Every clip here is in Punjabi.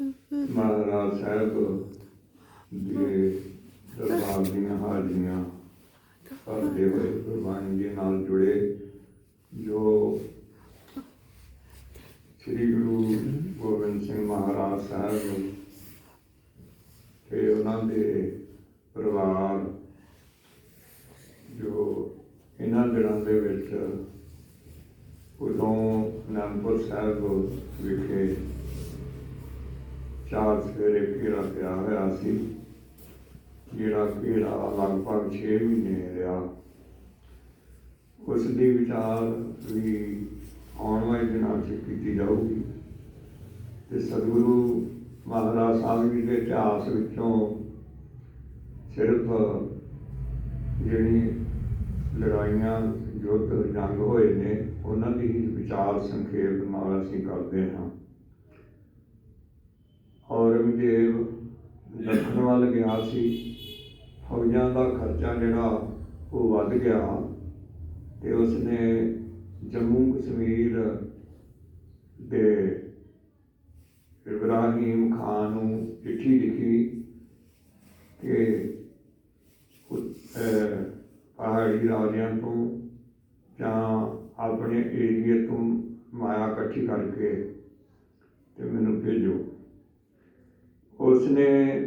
ਮਹਾਰਾਜ ਸਾਹਿਬ ਦੇ ਦਰਬਾਰ ਦੀਆਂ ਹਾਜ਼ਰੀਆਂ ਕਰਦੇ ਹੋਏ, ਗੁਰਬਾਣੀ ਦੇ ਨਾਲ ਜੁੜੇ, ਜੋ ਸ੍ਰੀ ਗੁਰੂ ਗੋਬਿੰਦ ਸਿੰਘ ਮਹਾਰਾਜ ਸਾਹਿਬ ਨੂੰ ਤੇ ਉਹਨਾਂ ਦੇ ਪਰਿਵਾਰ, ਜੋ ਇਹਨਾਂ ਦਿਨਾਂ ਦੇ ਵਿੱਚ ਉਦੋਂ ਅਨੰਦਪੁਰ ਸਾਹਿਬ ਵਿਖੇ ਚਾਰ ਸਵੇਰੇ ਘੇਰਾ ਪਿਆ ਹੋਇਆ ਸੀ। ਜਿਹੜਾ ਘੇਰਾ ਲਗਭਗ 6 ਮਹੀਨੇ ਰਿਹਾ। ਉਸ ਦੀ ਵਿਚਾਰ ਵੀ ਆਉਣ ਵਾਲੇ ਦਿਨਾਂ 'ਚ ਕੀਤੀ ਜਾਊਗੀ। ਤੇ ਸਤਿਗੁਰੂ ਮਹਾਰਾਜ ਸਾਹਿਬ ਜੀ ਦੇ ਇਤਿਹਾਸ ਵਿੱਚੋਂ ਸਿਰਫ ਜਿਹੜੀ ਲੜਾਈਆਂ ਯੁੱਧ ਜੰਗ ਹੋਏ ਨੇ, ਉਹਨਾਂ ਦੀ ਹੀ ਵਿਚਾਰ ਸੰਖੇਪ ਨਾਲ ਅਸੀਂ ਕਰਦੇ ਹਾਂ। ਔਰੰਗਜ਼ੇਬ ਦੱਖਣ ਵੱਲ ਗਿਆ ਸੀ, ਫੌਜਾਂ ਦਾ ਖਰਚਾ ਜਿਹੜਾ ਉਹ ਵੱਧ ਗਿਆ ਤੇ ਉਸਨੇ ਜੰਮੂ ਕਸ਼ਮੀਰ ਦੇ ਇਬਰਾਹੀਮ ਖਾਨ ਨੂੰ ਚਿੱਠੀ ਲਿਖੀ ਕਿ ਪਹਾੜੀ ਰਾਜਿਆਂ ਤੋਂ ਜਾਂ ਆਪਣੇ ਏਰੀਏ ਤੋਂ ਮਾਇਆ ਇਕੱਠੀ ਕਰਕੇ ਤੇ ਮੈਨੂੰ ਭੇਜੋ ਉਸਨੇ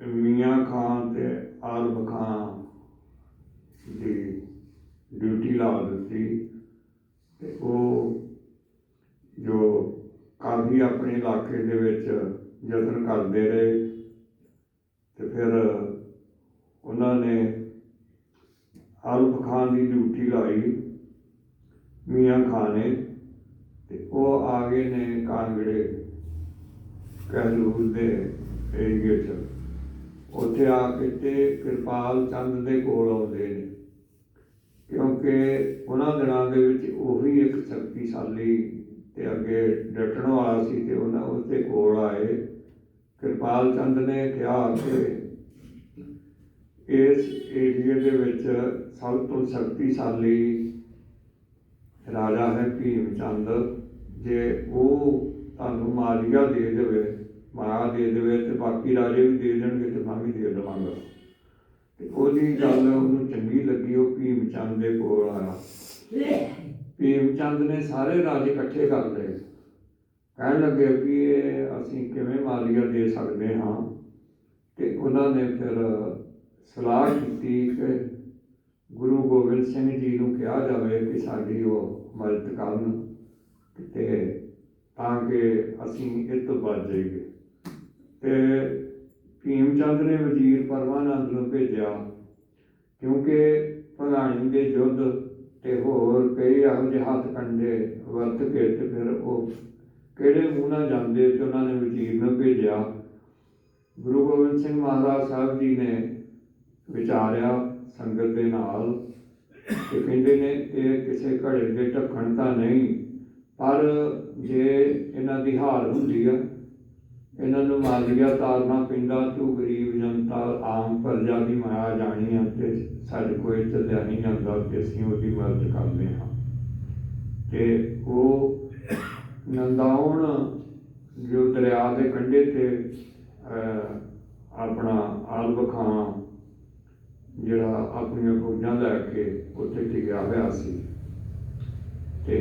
ਮੀਆਂ ਖਾਨ ਤੇ ਆਲਮ ਖਾਨ ਦੀ ਡਿਊਟੀ ਲਾ ਦਿੱਤੀ ਤੇ ਉਹ ਜੋ ਕਾਫੀ ਆਪਣੇ ਇਲਾਕੇ ਦੇ ਵਿੱਚ ਯਤਨ ਕਰਦੇ ਰਹੇ ਤੇ ਫਿਰ ਉਹਨਾਂ ਨੇ ਆਲਮ ਖਾਨ ਦੀ ਡਿਊਟੀ ਲਾਈ ਮੀਆਂ ਖਾਨ ਨੇ ਤੇ ਉਹ ਆ ਗਏ ਨੇ ਕਾਂਗੜੇ ਕਹਿਲੂਰ ਦੇ ਏਰੀਏ 'ਚ ਉੱਥੇ ਆ ਕੇ ਤੇ ਕਿਰਪਾਲ ਚੰਦ ਦੇ ਕੋਲ ਆਉਂਦੇ ਨੇ। ਕਿਉਂਕਿ ਉਹਨਾਂ ਦਿਨਾਂ ਦੇ ਵਿੱਚ ਉਹੀ ਇੱਕ ਸ਼ਕਤੀਸ਼ਾਲੀ ਤੇ ਅੱਗੇ ਡਟਣ ਵਾਲਾ ਸੀ ਤੇ ਉਹਨਾਂ ਉਸਦੇ ਕੋਲ ਆਏ। ਕਿਰਪਾਲ ਚੰਦ ਨੇ ਕਿਹਾ ਕਿ ਇਸ ਏਰੀਏ ਦੇ ਵਿੱਚ ਸਭ ਤੋਂ ਸ਼ਕਤੀਸ਼ਾਲੀ ਰਾਜਾ ਹੈ ਭੀਮ ਚੰਦ। ਜੇ ਉਹ ਤੁਹਾਨੂੰ ਮਾਲੀਆ ਦੇ ਦੇਵੇ ਮਾਇਆ ਦੇ ਦੇਵੇ ਤੇ ਬਾਕੀ ਰਾਜੇ ਵੀ ਦੇ ਦੇਣਗੇ ਤੇ ਮੈਂ ਵੀ ਦੇ ਦੇਵਾਂਗਾ। ਤੇ ਉਹਦੀ ਗੱਲ ਉਹਨੂੰ ਚੰਗੀ ਲੱਗੀ ਉਹ ਭੀਮ ਚੰਦ ਦੇ ਕੋਲ ਆਇਆ। ਭੀਮ ਚੰਦ ਨੇ ਸਾਰੇ ਰਾਜੇ ਇਕੱਠੇ ਕਰ ਲਏ। ਕਹਿਣ ਲੱਗੇ ਵੀ ਇਹ ਅਸੀਂ ਕਿਵੇਂ ਮਾਲੀਆ ਦੇ ਸਕਦੇ ਹਾਂ? ਤੇ ਉਹਨਾਂ ਨੇ ਫਿਰ ਸਲਾਹ ਕੀਤੀ ਕਿ ਗੁਰੂ ਗੋਬਿੰਦ ਸਿੰਘ ਜੀ ਨੂੰ ਕਿਹਾ ਜਾਵੇ ਕਿ ਸਾਡੀ ਉਹ ਮਦਦ ਕਰਨ ਤਾਂ ਕਿ ਅਸੀਂ ਇਹ ਤੋਂ ਬਚ ਜਾਈਏ। ਤੇ ਭੀਮ ਚੰਦ ਨੇ ਵਜ਼ੀਰ ਪਰਮਾਨੰਦ ਨੂੰ ਭੇਜਿਆ, ਕਿਉਂਕਿ ਭਗਾਣੀ ਦੇ ਯੁੱਧ ਤੇ ਹੋਰ ਕਈ ਇਹੋ ਜਿਹੇ ਹੱਥ ਕੰਡੇ ਵਰਤ ਕੇ ਤੇ ਫਿਰ ਉਹ ਕਿਹੜੇ ਮੂੰਹ ਨਾਲ ਜਾਂਦੇ ਤੇ ਉਹਨਾਂ ਨੇ ਵਜ਼ੀਰ ਨੂੰ ਭੇਜਿਆ। ਗੁਰੂ ਗੋਬਿੰਦ ਸਿੰਘ ਮਹਾਰਾਜ ਸਾਹਿਬ ਜੀ ਨੇ ਵਿਚਾਰਿਆ ਸੰਗਤ ਦੇ ਨਾਲ ਤੇ ਕਹਿੰਦੇ ਨੇ, ਇਹ ਕਿਸੇ ਘੜੇ ਦੇ ਢੱਕਣ ਤਾਂ ਨਹੀਂ, ਪਰ ਜੇ ਦੀ ਹਾਰ ਹੁੰਦੀ ਆ। ਇਹਨਾਂ ਨੂੰ ਮਾਲੀਆ ਤਾਰਨਾ ਪੈਂਦਾ ਤੂੰ ਗਰੀਬ ਜਨਤਾ ਆਮ ਪ੍ਰਜਾ ਦੀ ਮਾਇਆ ਜਾਣੀ ਆ ਤੇ ਸਾਡੇ ਕੋਈ ਚੱਲਿਆ ਨਹੀਂ ਜਾਂਦਾ ਤੇ ਅਸੀਂ ਉਹਦੀ ਮਦਦ ਕਰਦੇ ਹਾਂ। ਤੇ ਉਹ ਨੰਦਾਉਣ ਜੋ ਦਰਿਆ ਦੇ ਕੰਢੇ ਤੇ ਆਪਣਾ ਆਲਬ ਖਾਂ ਜਿਹੜਾ ਆਪਣੀਆਂ ਫੌਜਾਂ ਲੈ ਕੇ ਉੱਥੇ ਟਿਕਿਆ ਹੋਇਆ ਸੀ। ਤੇ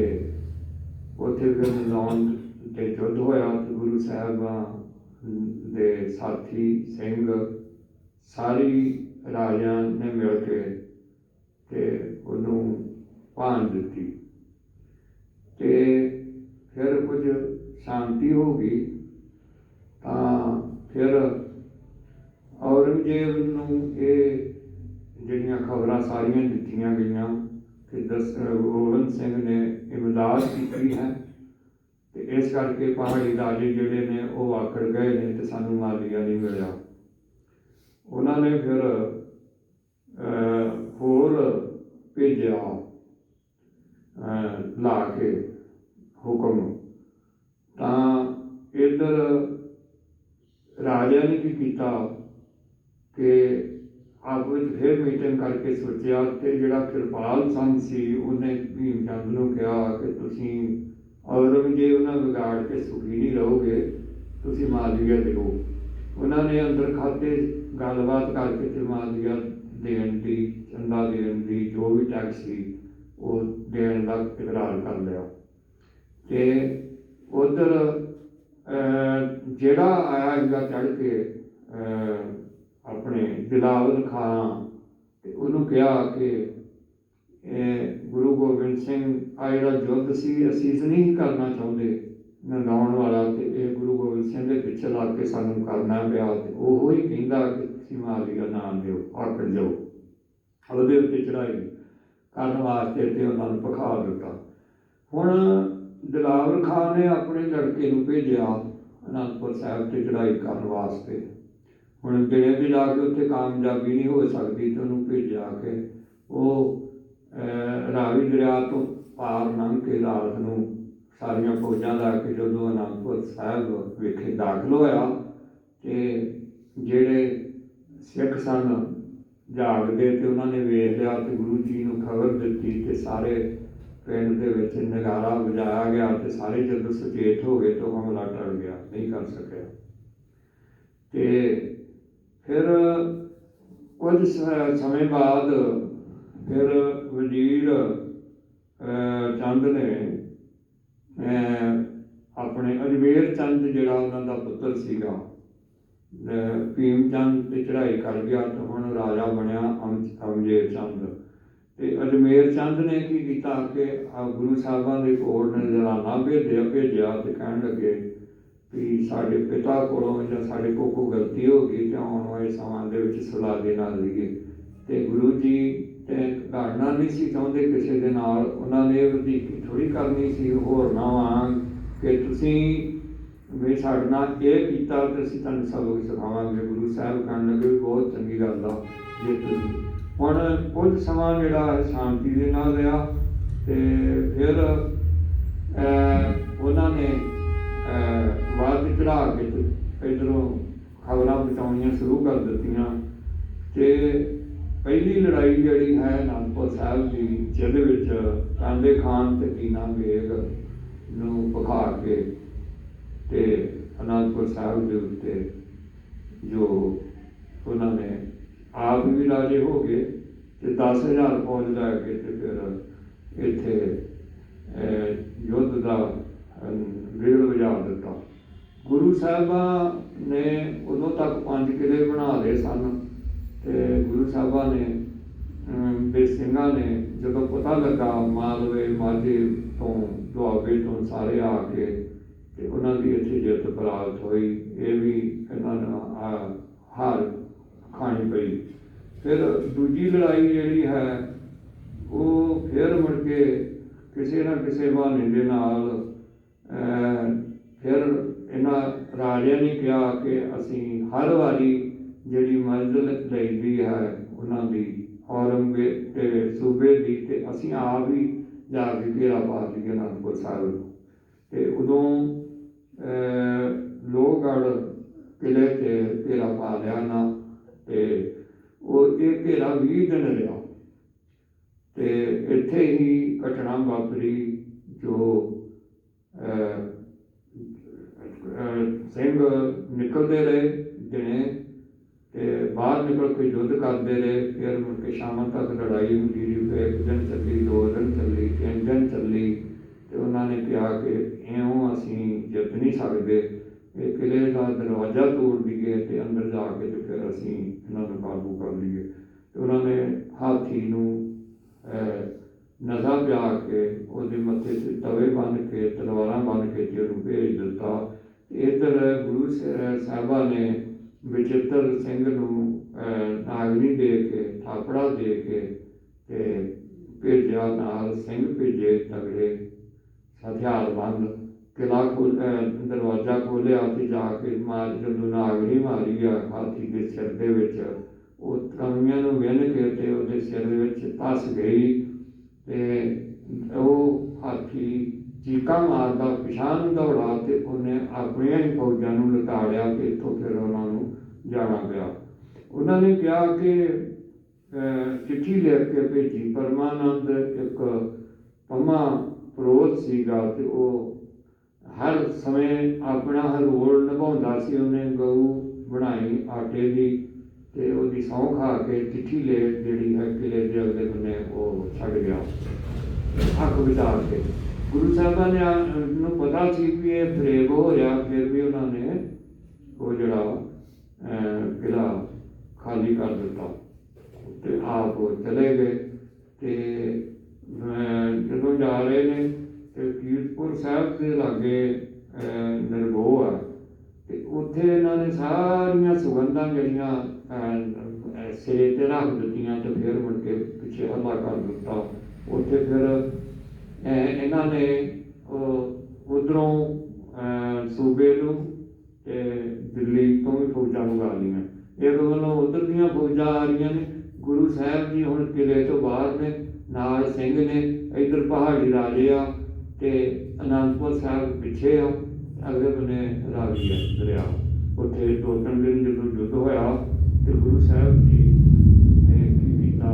ਉੱਥੇ ਫਿਰ ਨੌਨ ਤੇ ਯੁੱਧ ਹੋਇਆ ਤੇ ਗੁਰੂ ਸਾਹਿਬਾਂ ਦੇ ਸਾਥੀ ਸਿੰਘ, ਸਾਰੀ ਰਾਜਿਆਂ ਨੇ ਮਿਲ ਕੇ ਤੇ ਉਹਨੂੰ ਭਾਣ ਦਿੱਤੀ। ਤੇ ਫਿਰ ਕੁਝ ਸ਼ਾਂਤੀ ਹੋ ਗਈ, ਤਾਂ ਫਿਰ ਔਰੰਗਜ਼ੇਬ ਨੂੰ ਇਹ ਜਿਹੜੀਆਂ ਖਬਰਾਂ ਸਾਰੀਆਂ ਦਿੱਤੀਆਂ ਗਈਆਂ ਕਿ ਦਸ, ਗੋਬਿੰਦ ਸਿੰਘ ਨੇ ਇਮਦਾਦ ਕੀਤੀ ਹੈ। ਤੇ ਇਸ ਕਰਕੇ ਪਹਾੜੀ ਰਾਜੇ ਜਿਹੜੇ ਨੇ ਉਹ ਆਕੜ ਗਏ ਨੇ ਤੇ ਸਾਨੂੰ ਮਾਲੀਆ ਨਹੀਂ ਮਿਲਿਆ। ਉਹਨਾਂ ਨੇ ਫਿਰ ਹੋਰ ਭੇਜਿਆ ਲਾ ਕੇ ਹੁਕਮ। ਤਾਂ ਇਧਰ ਰਾਜਾ ਨੇ ਕੀ ਕੀਤਾ ਕਿ ਆਪ ਵਿੱਚ ਫਿਰ ਮੀਟਿੰਗ ਕਰਕੇ ਸੋਚਿਆ ਕਿ ਜਿਹੜਾ ਕਿਰਪਾਲ ਸਿੰਘ ਸੀ ਉਹਨੇ ਭੀਮ ਚੰਦ ਨੂੰ ਕਿਹਾ ਕਿ ਤੁਸੀਂ ਔਰੰਗਜ਼ੇਬ ਨਾਲ ਵਿਗਾੜ ਕੇ ਸੁਖੀ ਨਹੀਂ ਰਹੋਗੇ, ਤੁਸੀਂ ਮਾਲੀਆ ਦਿਓ ਉਹਨਾਂ ਨੇ ਅੰਦਰ ਖਾਤੇ ਗੱਲਬਾਤ ਕਰਕੇ ਤੇ ਮਾਲੀਆ ਦੇਣ ਦੀ, ਚੰਦਾ ਦੇਣ ਦੀ, ਜੋ ਵੀ ਟੈਕਸ ਸੀ, ਉਹ ਦੇਣ ਦਾ ਇਕਰਾਰ ਕਰ ਲਿਆ। ਤੇ ਉਧਰ ਜਿਹੜਾ ਆਇਆ ਹੈਗਾ ਚੜ ਕੇ ਆਪਣੇ ਦਿਲਾਵਰ ਖਾਂ ਤੇ ਉਹਨੂੰ ਕਿਹਾ ਕਿ ਗੁਰੂ ਗੋਬਿੰਦ ਸਿੰਘ ਆ ਜਿਹੜਾ ਯੁੱਧ ਸੀ, ਅਸੀਂ ਨਹੀਂ ਕਰਨਾ ਚਾਹੁੰਦੇ ਨਨਾਉਣ ਵਾਲਾ ਤੇ ਇਹ ਗੁਰੂ ਗੋਬਿੰਦ ਸਿੰਘ ਦੇ ਪਿੱਛੇ ਲੱਗ ਕੇ ਸਾਨੂੰ ਕਰਨਾ ਪਿਆ ਤੇ ਉਹ ਹੀ ਕਹਿੰਦਾ ਕਿ ਤੁਸੀਂ ਮਾਲੀਆ ਨਾਮ ਦਿਓ ਆਖ ਜਾਓ। ਉਹਦੇ ਉੱਤੇ ਚੜਾਈ ਕਰਨ ਵਾਸਤੇ ਤੇ ਉਹਨਾਂ ਨੂੰ ਪਖਾ ਦਿੱਤਾ। ਹੁਣ ਦਿਲਾਵਰ ਖਾਨ ਨੇ ਆਪਣੇ ਲੜਕੇ ਨੂੰ ਭੇਜਿਆ ਅਨੰਦਪੁਰ ਸਾਹਿਬ ਤੇ ਚੜਾਈ ਕਰਨ ਵਾਸਤੇ। ਹੁਣ ਦਿਨੇ ਵੀ ਜਾ ਕੇ ਉੱਥੇ ਕਾਮਯਾਬੀ ਨਹੀਂ ਹੋ ਸਕਦੀ ਤੇ ਉਹਨੂੰ ਭੇਜਿਆ ਕੇ ਉਹ ਰਾਵੀ ਦਰਿਆ ਤੋਂ ਪਾਰ ਲੰਘ ਕੇ ਰਾਤ ਨੂੰ ਸਾਰੀਆਂ ਫੌਜਾਂ ਲਾ ਕੇ ਜਦੋਂ ਅਨੰਦਪੁਰ ਸਾਹਿਬ ਵਿਖੇ ਦਾਖਲ ਹੋਇਆ ਤੇ ਜਿਹੜੇ ਸਿੱਖ ਸਨ ਜਾਗਦੇ ਤੇ ਉਹਨਾਂ ਨੇ ਵੇਖ ਲਿਆ ਤੇ ਗੁਰੂ ਜੀ ਨੂੰ ਖਬਰ ਦਿੱਤੀ ਤੇ ਸਾਰੇ ਪਿੰਡ ਦੇ ਵਿੱਚ ਨਗਾਰਾ ਵਜਾਇਆ ਗਿਆ ਤੇ ਸਾਰੇ ਜਦੋਂ ਸੁਚੇਤ ਹੋ ਗਏ ਤਾਂ ਹਮਲਾ ਟਲ ਗਿਆ, ਨਹੀਂ ਕਰ ਸਕਿਆ। ਤੇ ਫਿਰ ਕੁਝ ਸ- ਸਮੇਂ ਬਾਅਦ ਫਿਰ ਵਜ਼ੀਰ ਚੰਦ ਨੇ ਆਪਣੇ ਅਜਮੇਰ ਚੰਦ ਜਿਹੜਾ ਉਹਨਾਂ ਦਾ ਪੁੱਤਰ ਸੀਗਾ ਭੀਮ ਚੰਦ ਤੇ ਚੜ੍ਹਾਈ ਕਰ ਗਿਆ ਤੇ ਹੁਣ ਰਾਜਾ ਬਣਿਆ ਅਮ- ਅਮਜੇਰ ਚੰਦ। ਤੇ ਅਜਮੇਰ ਚੰਦ ਨੇ ਕੀ ਕੀਤਾ ਕਿ ਗੁਰੂ ਸਾਹਿਬਾਂ ਦੇ ਕੋਲ ਨੇ ਜ਼ਰਾਨਾ ਭੇਜਿਆ ਭੇਜਿਆ ਤੇ ਕਹਿਣ ਲੱਗੇ ਵੀ ਸਾਡੇ ਪਿਤਾ ਕੋਲੋਂ ਜਾਂ ਸਾਡੇ ਕੋਲ ਕੋਈ ਗਲਤੀ ਹੋ ਗਈ ਤਾਂ ਆਉਣ ਵਾਲੇ ਸਮਾਂ ਦੇ ਵਿੱਚ ਸੁਲਾ ਦੇ ਨਾਲ ਲਈਏ ਤੇ ਗੁਰੂ ਜੀ ਤੇ ਘਾੜਨਾ ਨਹੀਂ ਸੀ ਚਾਹੁੰਦੇ ਕਿਸੇ ਦੇ ਨਾਲ ਉਹਨਾਂ ਨੇ ਵਧੀਕੀ ਥੋੜੀ ਕਰਨੀ ਸੀ ਹੋਰ ਨਾ ਵਾਂਗ ਕਿ ਤੁਸੀਂ ਵੀ ਸਾਡੇ ਨਾਲ ਇਹ ਕੀਤਾ ਤੇ ਅਸੀਂ ਤੁਹਾਨੂੰ ਸਬਕ ਸਿਖਾਵਾਂਗੇ। ਗੁਰੂ ਸਾਹਿਬ ਕਹਿਣ ਲੱਗੇ ਬਹੁਤ ਚੰਗੀ ਗੱਲ ਆ ਜੇ ਤੁਸੀਂ। ਹੁਣ ਕੁਝ ਸਮਾਂ ਜਿਹੜਾ ਸ਼ਾਂਤੀ ਦੇ ਨਾਲ ਰਿਹਾ ਤੇ ਫਿਰ ਉਹਨਾਂ ਨੇ ਅਹ, ਬਾਅਦ ਚੜਾ ਕੇ ਤੇ ਇੱਧਰੋਂ ਖਬਰਾਂ ਪਹੁੰਚਾਉਣੀਆਂ ਸ਼ੁਰੂ ਕਰ ਦਿੱਤੀਆਂ ਤੇ ਪਹਿਲੀ ਲੜਾਈ ਜਿਹੜੀ ਹੈ ਅਨੰਦਪੁਰ ਸਾਹਿਬ ਦੀ, ਜਿਹਦੇ ਵਿੱਚ ਕਾਂਦੇ ਖਾਨ ਤੇ ਕੀਨਾ ਬੇਗ ਨੂੰ ਪਖਾ ਕੇ ਤੇ ਅਨੰਦਪੁਰ ਸਾਹਿਬ ਦੇ ਉੱਤੇ ਜੋ ਉਹਨਾਂ ਨੇ ਆਪ ਵੀ ਰਾਜੇ ਹੋ ਗਏ ਤੇ 10000 ਫੌਜ ਲੈ ਕੇ ਤੇ ਫਿਰ ਇੱਥੇ ਯੁੱਧ ਦਾ ਵਿਗੜ ਵਜਾ ਦਿੱਤਾ। ਗੁਰੂ ਸਾਹਿਬਾਂ ਨੇ ਉਦੋਂ ਤੱਕ ਪੰਜ ਕਿਲੇ ਬਣਾ ਲਏ ਸਨ। ਤੇ ਗੁਰੂ ਸਾਹਿਬਾਂ ਨੇ ਅਮ, ਸਿੰਘਾਂ ਨੇ ਜਦੋਂ ਪਤਾ ਲੱਗਾ ਮਾਲਵੇ ਮਾਝੇ ਤੋਂ ਦੁਆਬੇ ਤੋਂ ਸਾਰੇ ਆ ਕੇ ਤੇ ਉਹਨਾਂ ਦੀ ਇੱਥੇ ਜਿੱਤ ਪ੍ਰਾਪਤ ਹੋਈ ਇਹ ਵੀ ਇਹਨਾਂ ਨੂੰ ਹਾਰ ਖਾਣੀ ਪਈ। ਫਿਰ ਦੂਜੀ ਲੜਾਈ ਜਿਹੜੀ ਹੈ ਉਹ ਫਿਰ ਮੁੜ ਕੇ ਕਿਸੇ ਨਾ ਕਿਸੇ ਬਹਾਨੇ ਦੇ ਨਾਲ ਫਿਰ ਇਹਨਾਂ ਰਾਜਿਆਂ ਨੇ ਕਿਹਾ ਕਿ ਅਸੀਂ ਹਰ ਵਾਰੀ ਜਿਹੜੀ ਮੰਜ਼ਿਲ ਲਈਦੀ ਹੈ ਉਹਨਾਂ ਦੀ ਔਰੰਗਜ਼ੇਬ ਤੇ ਸੂਬੇ ਦੀ ਤੇ ਅਸੀਂ ਆਪ ਹੀ ਜਾ ਕੇ ਘੇਰਾ ਪਾ ਲਈਏ ਅਨੰਦਪੁਰ ਸਾਹਿਬ ਨੂੰ। ਤੇ ਉਦੋਂ ਅਹ, ਲੋਹਗੜ੍ਹ ਕਿਲੇ ਤੇ ਘੇਰਾ ਪਾ ਲਿਆ ਨਾ ਤੇ ਉਹ ਇਹ ਘੇਰਾ 20 ਦਿਨ ਰਿਹਾ। ਤੇ ਇੱਥੇ ਹੀ ਘਟਨਾ ਵਾਪਰੀ ਜੋ ਸਿੰਘ ਨਿਕਲਦੇ ਰਹੇ ਦਿਨੇ ਤੇ ਬਾਹਰ ਨਿਕਲ ਕੇ ਯੁੱਧ ਕਰਦੇ ਰਹੇ ਫਿਰ ਮੁੜ ਕੇ ਸ਼ਾਮਾਂ ਤੱਕ ਲੜਾਈ ਹੁੰਦੀ ਰਹੀ ਫਿਰ ਇੱਕ ਦਿਨ ਚੱਲੀ ਦੋ ਦਿਨ ਚੱਲੀ ਤਿੰਨ ਦਿਨ ਚੱਲੀ ਤੇ ਉਹਨਾਂ ਨੇ ਕਿਹਾ ਕਿ ਇਉਂ ਅਸੀਂ ਜਿੱਤ ਨਹੀਂ ਸਕਦੇ। ਇਹ ਕਿਲੇ ਦਾ ਦਰਵਾਜ਼ਾ ਤੋੜ ਦਈਏ ਤੇ ਅੰਦਰ ਜਾ ਕੇ ਤੇ ਫਿਰ ਅਸੀਂ ਇਹਨਾਂ ਨੂੰ ਕਾਬੂ ਕਰ ਲਈਏ। ਤੇ ਉਹਨਾਂ ਨੇ ਹਾਥੀ ਨੂੰ ਅਹ, ਨਜ਼ਾ ਪਿਆ ਕੇ ਉਹਦੇ ਮੱਥੇ ਤੇ ਤਵੇ ਬੰਨ੍ਹ ਕੇ ਤਲਵਾਰਾਂ ਬੰਨ੍ਹ ਕੇ ਤੇ ਉਹਨੂੰ ਭੇਜ ਦਿੱਤਾ। ਇਧਰ ਗੁਰੂ ਸ- ਸਾਹਿਬਾਂ ਨੇ ਵਿਚਿੱਤਰ ਸਿੰਘ ਨੂੰ ਅਹ, ਨਾਗਰੀ ਦੇ ਕੇ ਥਾਪੜਾ ਦੇ ਕੇ ਤੇ ਭੇਜਿਆ ਨਾਲ ਸਿੰਘ ਭੇਜੇ ਤਗੜੇ। ਹਥਿਆਰਬੰਦ ਕਿਲਾ ਖੋਲ ਦਰਵਾਜ਼ਾ ਖੋਲਿਆ ਤੇ ਜਾ ਕੇ ਮਾਰ ਜਦੋਂ ਨਾਗਰੀ ਮਾਰੀ ਆ ਹਾਥੀ ਦੇ ਸਿਰ ਦੇ ਵਿੱਚ ਉਹ ਕਮੀਆਂ ਨੂੰ ਵਿੰਨ ਕੇ ਤੇ ਉਹਦੇ ਸਿਰ ਦੇ ਵਿੱਚ ਧਸ ਗਈ ਤੇ ਉਹ ਹਾਥੀ ਚੀਕਾ ਮਾਰਦਾ ਪਿਛਾਂ ਨੂੰ ਦੌੜਾ ਤੇ ਉਹਨੇ ਆਪਣੀਆਂ ਹੀ ਫੌਜਾਂ ਨੂੰ ਲਤਾੜਿਆ ਤੇ ਇੱਥੋਂ ਫਿਰ ਉਹਨਾਂ ਨੂੰ ਜਾਣਾ ਪਿਆ। ਉਹਨਾਂ ਨੇ ਕਿਹਾ ਕਿ ਚਿੱਠੀ ਲਿਖ ਕੇ ਭੇਜੀ। ਪਰਮਾਨੰਦ ਇੱਕ ਪੰਮਾ ਪ੍ਰੋਤ ਸੀਗਾ ਤੇ ਉਹ ਹਰ ਸਮੇਂ ਆਪਣਾ ਹਰ ਰੋਲ ਨਿਭਾਉਂਦਾ ਸੀ। ਉਹਨੇ ਗਊ ਬਣਾਈ ਆਟੇ ਦੀ ਤੇ ਉਹਦੀ ਸਹੁੰ ਖਾ ਕੇ ਚਿੱਠੀ ਲੈ ਜਿਹੜੀ ਹੈ, ਕਿਲੇ ਦੇ ਅਗਲੇ ਬੰਨੇ ਉਹ ਛੱਡ ਗਿਆ। ਹੱਕ ਵਿਚਾਰ ਕੇ ਗੁਰੂ ਸਾਹਿਬਾਂ ਨੇ ਨੂੰ ਪਤਾ ਸੀ ਵੀ ਇਹ ਫਰੇਬ ਹੋ ਰਿਹਾ ਫਿਰ ਵੀ ਉਹਨਾਂ ਨੇ ਉਹ ਜਿਹੜਾ ਅਹ, ਕਿਲਾ ਖਾਲੀ ਕਰ ਦਿੱਤਾ। ਤੇ ਆਪ ਉਹ ਚਲੇ ਗਏ। ਤੇ ਜਦੋਂ ਜਾ ਰਹੇ ਨੇ ਤੇ ਕੀਰਤਪੁਰ ਸਾਹਿਬ ਦੇ ਲਾਗੇ ਅਹ, ਨਿਰਭਉ ਆ। ਤੇ ਉੱਥੇ ਇਹਨਾਂ ਨੇ ਸਾਰੀਆਂ ਸੁਗੰਧਾਂ ਜਿਹੜੀਆਂ ਅਹ, ਸਿਰੇ ਤੇ ਰੱਖ ਦਿੱਤੀਆਂ ਤੇ ਫਿਰ ਮੁੜ ਕੇ ਪਿੱਛੇ ਹੱਲਾ ਕਰ ਦਿੱਤਾ। ਉੱਥੇ ਫਿਰ ਇਹਨਾਂ ਨੇ ਉਧਰੋਂ ਸੂਬੇ ਨੂੰ ਤੇ ਦਿੱਲੀ ਤੋਂ ਵੀ ਫੌਜਾਂ ਮੰਗਾ ਲਈਆਂ ਇੱਕ ਵੱਲੋਂ ਉਧਰ ਦੀਆਂ ਫੌਜਾਂ ਆ ਰਹੀਆਂ ਨੇ। ਗੁਰੂ ਸਾਹਿਬ ਜੀ ਹੁਣ ਕਿਲੇ ਤੋਂ ਬਾਹਰ ਨੇ, ਨਾਲ ਸਿੰਘ ਨੇ, ਇੱਧਰ ਪਹਾੜੀ ਰਾਜੇ ਆ ਤੇ ਅਨੰਦਪੁਰ ਸਾਹਿਬ ਪਿੱਛੇ ਆ ਅਗਲੇ ਬੰਨੇ ਰਾਵੀ ਆ, ਦਰਿਆ। ਉੱਥੇ ਦੋ ਤਿੰਨ ਦਿਨ ਜਦੋਂ ਯੁੱਧ ਹੋਇਆ ਤੇ ਗੁਰੂ ਸਾਹਿਬ ਜੀ ਨੇ ਕੀ ਕੀਤਾ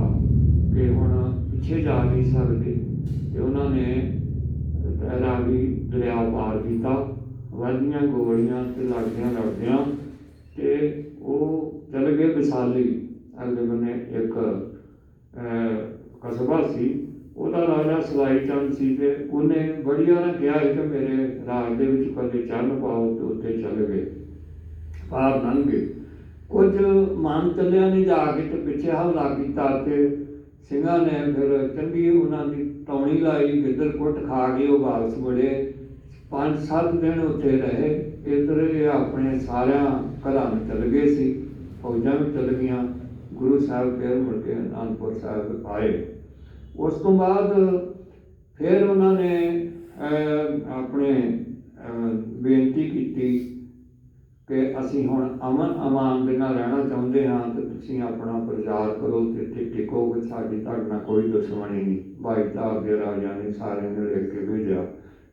ਕਿ ਹੁਣ ਪਿੱਛੇ ਜਾ ਨਹੀਂ ਸਕਦੇ। ਤੇ ਉਹਨਾਂ ਨੇ ਰਾਵੀ ਦਰਿਆ ਪਾਰ ਕੀਤਾ ਵਧੀਆਂ ਗੋਲੀਆਂ ਤੇ ਲੜਦਿਆਂ ਲੜਦਿਆਂ ਤੇ ਉਹ ਚਲੇ ਗਏ ਵਿਸਾਲੀ। ਅਗਲੇ ਬੰਨੇ ਇੱਕ ਕਸਬਾ ਸੀ, ਉਹਦਾ ਰਾਜਾ ਸਲਾਈ ਚੰਦ ਸੀ ਤੇ ਉਹਨੇ ਬੜੀਆ ਨੇ ਕਿਹਾ ਕਿ ਮੇਰੇ ਰਾਜ ਦੇ ਵਿੱਚ ਕਦੇ ਚੰਨ ਪਾਓ ਤੇ ਉੱਤੇ ਚਲੇ ਗਏ, ਪਾਰ ਲੰਘ ਗਏ। ਕੁਝ ਮਾਨ ਚੱਲਿਆ ਨਹੀਂ, ਜਾ ਕੇ ਤੇ ਪਿੱਛੇ ਹਮਲਾ ਕੀਤਾ ਤੇ ਸਿੰਘਾਂ ਨੇ ਫਿਰ ਚੰਗੀ ਉਹਨਾਂ ਦੀ ਟੌਣੀ ਲਾਈ, ਗਿੱਦੜ ਕੁੱਟ ਖਾ ਕੇ ਉਹ ਵਾਪਸ ਮੁੜੇ। ਪੰਜ ਸੱਤ ਦਿਨ ਉੱਥੇ ਰਹੇ। ਇੱਧਰ ਇਹ ਆਪਣੇ ਸਾਰਿਆਂ ਘਰਾਂ ਨੂੰ ਚਲ ਗਏ ਸੀ। ਫੌਜਾਂ ਵੀ ਚਲ ਗਈਆਂ। ਗੁਰੂ ਸਾਹਿਬ ਫਿਰ ਮੁੜ ਕੇ ਅਨੰਦਪੁਰ ਸਾਹਿਬ ਆਏ। ਉਸ ਤੋਂ ਬਾਅਦ ਫਿਰ ਉਹਨਾਂ ਨੇ ਆਪਣੇ ਬੇਨਤੀ ਕੀਤੀ ਕਿ ਅਸੀਂ ਹੁਣ ਅਮਨ ਅਮਾਨ ਦੇ ਨਾਲ ਰਹਿਣਾ ਚਾਹੁੰਦੇ ਹਾਂ ਤੇ ਤੁਸੀਂ ਆਪਣਾ ਪ੍ਰਚਾਰ ਕਰੋ ਤੇ ਇੱਥੇ ਟਿਕੋ ਕਿ ਸਾਡੀ ਤੁਹਾਡੇ ਨਾਲ ਕੋਈ ਦੁਸ਼ਮਣੀ ਨਹੀਂ। ਭਾਈ ਸਾਹਿਬ ਦੇ ਰਾਜਾ ਨੇ ਸਾਰਿਆਂ ਨੂੰ ਲੈ ਕੇ ਭੇਜਿਆ।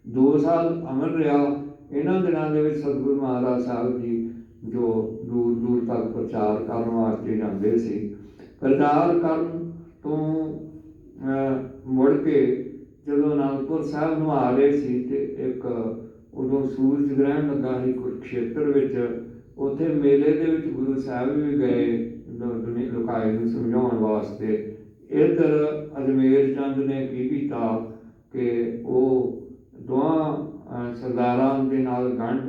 ਦੋ ਸਾਲ ਅਮਨ ਰਿਹਾ। ਇਹਨਾਂ ਦਿਨਾਂ ਦੇ ਵਿੱਚ ਸਤਿਗੁਰੂ ਮਹਾਰਾਜ ਸਾਹਿਬ ਜੀ ਜੋ ਦੂਰ ਦੂਰ ਤੱਕ ਪ੍ਰਚਾਰ ਕਰਨ ਵਾਸਤੇ ਜਾਂਦੇ ਸੀ। ਪ੍ਰਚਾਰ ਕਰਨ ਤੋਂ ਮੁੜ ਕੇ ਜਦੋਂ ਅਨੰਦਪੁਰ ਸਾਹਿਬ ਨੂੰ ਆ ਰਹੇ ਸੀ ਤੇ ਇੱਕ ਉਦੋਂ ਸੂਰਜ ਗ੍ਰਹਿਣ ਲੱਗਾ ਸੀ ਕੁਰਕਸ਼ੇਤਰ ਵਿੱਚ, ਉੱਥੇ ਮੇਲੇ ਦੇ ਵਿੱਚ ਗੁਰੂ ਸਾਹਿਬ ਵੀ ਗਏ ਦੁ- ਦੁਨੀ ਨੂੰ ਸਮਝਾਉਣ ਵਾਸਤੇ। ਇੱਧਰ ਅਜਮੇਰ ਚੰਦ ਨੇ ਕੀ ਕੀਤਾ ਕਿ ਉਹ ਦੋਹਾਂ ਸਰਦਾਰਾਂ ਦੇ ਨਾਲ ਗੰਢ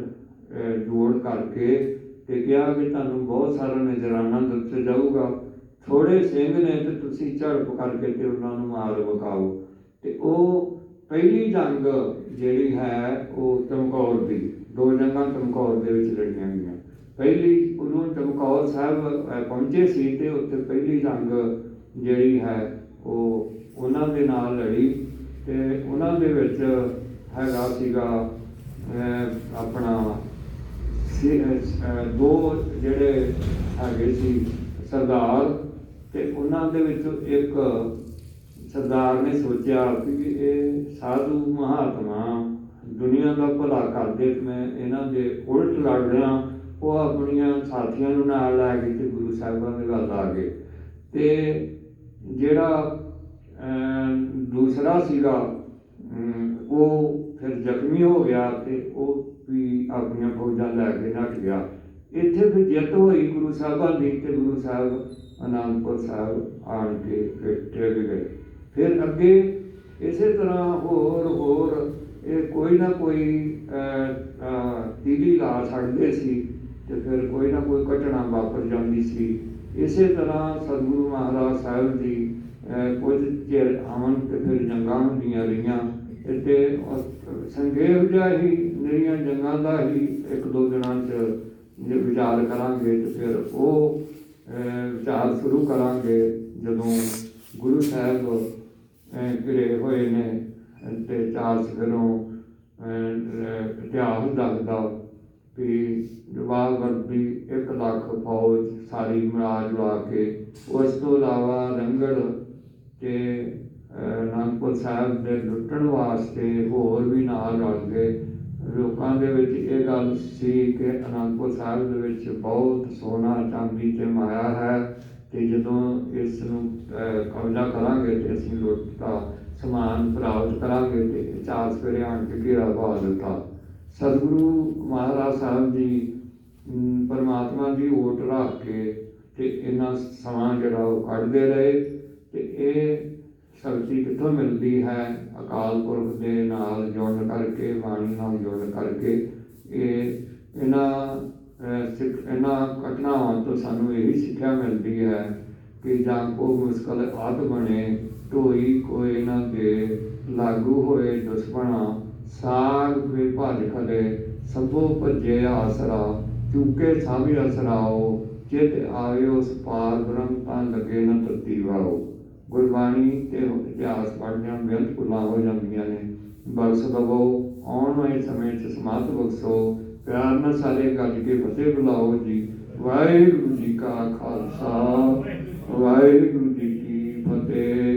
ਜੋੜ ਕਰਕੇ ਤੇ ਕਿਹਾ ਕਿ ਤੁਹਾਨੂੰ ਬਹੁਤ ਸਾਰਾ ਨਜ਼ਰਾਨਾ ਦਿੱਤਾ ਜਾਊਗਾ। ਥੋੜੇ ਸਿੰਘ ਨੇ ਤੇ ਤੁਸੀਂ ਝੜਪ ਕਰਕੇ ਤੇ ਉਹਨਾਂ ਨੂੰ ਮਾਰ ਵਿਖਾਓ ਤੇ ਉਹ ਪਹਿਲੀ ਜੰਗ ਜਿਹੜੀ ਹੈ ਉਹ ਚਮਕੌਰ ਦੀ, ਦੋ ਜੰਗਾਂ ਚਮਕੌਰ ਦੇ ਵਿੱਚ ਲੜੀਆਂ ਗਈਆਂ। ਪਹਿਲੀ ਉਦੋਂ ਚਮਕੌਰ ਸਾਹਿਬ ਪਹੁੰਚੇ ਸੀ ਤੇ ਉੱਥੇ ਪਹਿਲੀ ਜੰਗ ਜਿਹੜੀ ਹੈ ਉਹ ਉਹਨਾਂ ਦੇ ਨਾਲ ਲੜੀ ਤੇ ਉਹਨਾਂ ਦੇ ਵਿੱਚ ਹੈਗਾ ਸੀਗਾ ਆਪਣਾ ਦੋ ਜਿਹੜੇ ਹੈਗੇ ਸੀ ਸਰਦਾਰ ਤੇ ਉਹਨਾਂ ਦੇ ਵਿੱਚੋਂ ਇੱਕ ਸਰਦਾਰ ਨੇ ਸੋਚਿਆ ਕਿ ਇਹ ਸਾਧੂ ਮਹਾਤਮਾ ਦੁਨੀਆ ਦਾ ਭਲਾ ਕਰਦੇ ਤੇ ਮੈਂ ਇਹਨਾਂ ਦੇ ਉਲਟ ਲੜ ਰਿਹਾ ਉਹ ਆਪਣੀਆਂ ਸਾਥੀਆਂ ਨੂੰ ਨਾਲ ਲੈ ਕੇ ਤੇ ਗੁਰੂ ਸਾਹਿਬਾਂ ਦੇ ਵੱਲ ਆ ਗਏ। ਤੇ ਜਿਹੜਾ ਦੂਸਰਾ ਸੀਗਾ ਉਹ ਫਿਰ ਜ਼ਖਮੀ ਹੋ ਗਿਆ ਤੇ ਉਹ ਵੀ ਆਪਣੀਆਂ ਫੌਜਾਂ ਲੈ ਕੇ ਨੱਠ ਗਿਆ। ਇੱਥੇ ਫਿਰ ਜਿੱਤ ਹੋਈ ਗੁਰੂ ਸਾਹਿਬਾਂ ਦੀ ਤੇ ਗੁਰੂ ਸਾਹਿਬ ਅਨੰਦਪੁਰ ਸਾਹਿਬ ਆਣ ਕੇ ਫਿਰ ਟਿਕ ਗਏ। ਫਿਰ ਅੱਗੇ ਇਸੇ ਤਰ੍ਹਾਂ ਹੋਰ ਹੋਰ ਇਹ ਕੋਈ ਨਾ ਕੋਈ ਤੀਲੀ ਲਾ ਛੱਡਦੇ ਸੀ ਤੇ ਫਿਰ ਕੋਈ ਨਾ ਕੋਈ ਘਟਨਾ ਵਾਪਰ ਜਾਂਦੀ ਸੀ। ਇਸੇ ਤਰ੍ਹਾਂ ਸਤਿਗੁਰੂ ਮਹਾਰਾਜ ਸਾਹਿਬ ਜੀ ਕੁਝ ਚਿਰ ਅਮਨ ਤੇ ਫਿਰ ਜੰਗਾਂ ਹੁੰਦੀਆਂ ਰਹੀਆਂ ਤੇ ਸੰਖੇਪ ਜਿਹਾ ਹੀ ਨਿਰੀਆਂ ਜੰਗਾਂ ਦਾ ਹੀ ਇੱਕ ਦੋ ਦਿਨਾਂ ਚ ਜੇ ਵਿਚਾਰ ਕਰਾਂਗੇ ਤੇ ਫਿਰ ਉਹ ਵਿਚਾਰ ਸ਼ੁਰੂ ਕਰਾਂਗੇ ਜਦੋਂ ਗੁਰੂ ਸਾਹਿਬ ਘਿਰੇ ਹੋਏ ਨੇ ਤੇ ਚਾਰ ਸਗਰੋਂ ਇਤਿਹਾਸ ਦੱਸਦਾ ਵੀ ਜਵਾਬ ਵਰਦੀ 1 ਲੱਖ ਫੌਜ ਸਾਰੀ ਮਰਾਜ ਲਾ ਕੇ। ਉਸ ਤੋਂ ਇਲਾਵਾ ਰੰਗੜ ਤੇ ਅਹ, ਅਨੰਦਪੁਰ ਸਾਹਿਬ ਦੇ ਲੁੱਟਣ ਵਾਸਤੇ ਹੋਰ ਵੀ ਨਾਲ ਰਲ ਗਏ। ਲੋਕਾਂ ਦੇ ਵਿੱਚ ਇਹ ਗੱਲ ਸੀ ਕਿ ਅਨੰਦਪੁਰ ਸਾਹਿਬ ਦੇ ਵਿੱਚ ਬਹੁਤ ਸੋਨਾ ਚਾਂਦੀ ਤੇ ਮਾਇਆ ਹੈ। ਤੇ ਜਦੋਂ ਇਸ ਨੂੰ ਕਬਜ਼ਾ ਕਰਾਂਗੇ ਤੇ ਅਸੀਂ ਲੁੱਟ ਦਾ ਸਮਾਨ ਪ੍ਰਾਪਤ ਕਰਾਂਗੇ ਤੇ ਚਾਰ ਸਵੇਰੇ ਆਣ ਕੇ ਘੇਰਾ ਪਾ ਦਿੱਤਾ। ਸਤਿਗੁਰੂ ਮਹਾਰਾਜ ਸਾਹਿਬ ਜੀ ਪਰਮਾਤਮਾ ਦੀ ਓਟ ਰੱਖ ਕੇ ਤੇ ਇਹਨਾਂ ਸਮਾਂ ਜਿਹੜਾ ਉਹ ਕੱਢਦੇ ਰਹੇ ਤੇ ਇਹ ਸ਼ਕਤੀ ਕਿੱਥੋਂ ਮਿਲਦੀ ਹੈ? ਅਕਾਲ ਪੁਰਖ ਦੇ ਨਾਲ ਜੁੜਨ ਕਰਕੇ, ਬਾਣੀ ਨਾਲ ਜੁੜਨ ਕਰਕੇ, ਇਹ ਇਹਨਾਂ ਇਹਨਾਂ ਘਟਨਾਵਾਂ ਤੋਂ ਸਾਨੂੰ ਇਹ ਸਿੱਖਿਆ ਮਿਲਦੀ ਹੈ ਕਿ ਜਾਂ ਕੋ ਮੁਸਕਲ ਆਦ ਬਣੇ, ਢੋਈ ਕੋਈ ਨਾ ਦੇ ਲਾਗੂ ਹੋਏ ਦੁਸ਼ਮਣਾ ਸਾਗ ਵੇ ਭਜ ਖਲੇ ਸਭੋ ਭਜੇ ਆਸਰਾ, ਚੁੱਕੇ ਸਾਭੀ ਅਸਰਾਓ ਚਿਤ ਆਵੇ ਉਸ ਪਾਰ ਬ੍ਰਹਮ ਤਾਂ ਲੱਗੇ ਨਾ ਤਤੀ ਵਾਓ। ਗੁਰਬਾਣੀ ਤੇ ਇਤਿਹਾਸ ਪੜ੍ਹਨਿਆਂ ਬੇਅੰਤ ਭੁੱਲਾਂ ਹੋ ਜਾਂਦੀਆਂ ਨੇ। ਬਖਸ਼ ਦਵੋ, ਆਉਣ ਵਾਲੇ ਸਮੇਂ 'ਚ ਸਮਾਤ ਬਖਸ਼ੋ ਪਿਆਰ ਨਾਲ ਸਾਰੇ ਗੱਜ ਕੇ ਫਤਿਹ ਬੁਲਾਓ ਜੀ। ਵਾਹਿਗੁਰੂ ਜੀ ਕਾ ਖਾਲਸਾ, ਵਾਹਿਗੁਰੂ ਜੀ ਕੀ ਫਤਿਹ।